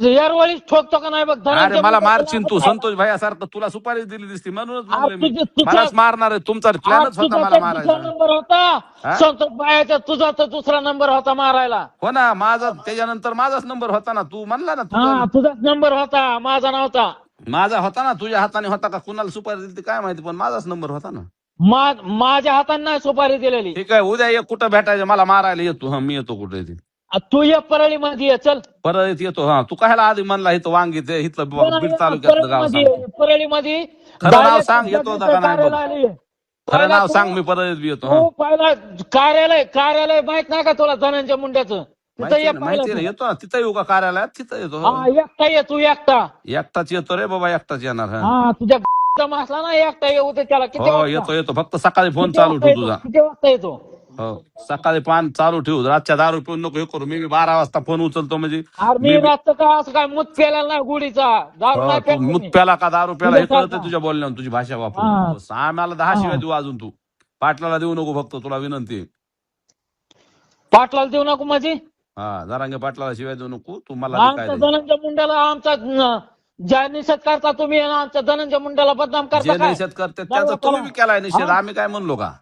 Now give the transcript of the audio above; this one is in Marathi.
यारवाळीच ठोकतो का नाही बघ? अरे मला मारशील तू संतोष भाई सारखं तुला सुपारी दिली दिसती म्हणूनच मलाच मारणार आहे तुमचा प्लॅनच होता मला मारायचा. नंबर होता? संतोष बायाचा तुझा तर दुसरा नंबर होता मारायला. हो ना माझा त्याच्यानंतर माझाच नंबर होता ना तू म्हणला ना हा तुझा तुझाच नंबर होता माझा नव्हता. माझा होता ना तुझ्या हाताने होता का? कुणाला सुपारी दिली काय माहिती पण माझाच नंबर होता ना. माझ्या हाताने नाही सुपारी दिलेली. ठीक आहे उद्या एक कुठं भेटायचं मला मारायला येतो. हा मी येतो कुठे ते तू ये परळी मध्ये ये चल. परत येतो हा. तू कायला आधी म्हणला इथं वांगी ते इथलं बीड तालुक्यातलं गाव सांग. परळी मध्ये खरं नाव सांग, येतो का नाही बघ. खरं नाव तू- सांग मी परत बी येतो हा. तू पहिला कार्यालय कार्यालय माहीत नाही का तुला धनंजय मुंड्याचं? तिथं माहिती ये आहे ना, माहिती आहे ना. पहिला येतो ना तिथं येऊ का कार्यालयात? तिथं येतो तू. हा एकटा ये तू एकटा. एकटाच येतो रे बाबा एकटाच येणार हा. हा तुझ्या जमा असला ना एकटा येऊ दे त्याला. किती हो वाजता? येतो येतो. फक्त सकाळी फोन किती चालू वाजता ठेव येतो? तुझा. किती वाजता येतो? हो. सकाळी पान चालू ठेवू. रातच्या दारू पिऊन नको हे करू. मी बी बारा वाजता फोन उचलतो म्हणजे अरे मी असं काय मूत प्यायला नाही गुढीचा? दारू हो, नाही तू प्यायला मूत. प्याला का दारू प्याला? हे तुझ्या कळतं. तुझ्या बोलण्यावर तुझी भाषा हा. वापरून बस, आम्हाला दहा हा. शिवाय देऊ अजून तू. पाटलाला देऊ नको फक्त तुला विनंती. आहे. पाटलाला देऊ नको माझी? हा जरांगे पाटलाला शिवाय देऊ नको. तू मला बी काय आमच्या. धनंजय मुंड्याला आमचा न- ज्या निषेध करता तुम्ही आणि आमच्या धनंजय मुंड्याला बदनाम जे करता काय? निषेध करते त्याचा तुम्ही बी केलाय निषेध. आम्ही काय म्हणलो का?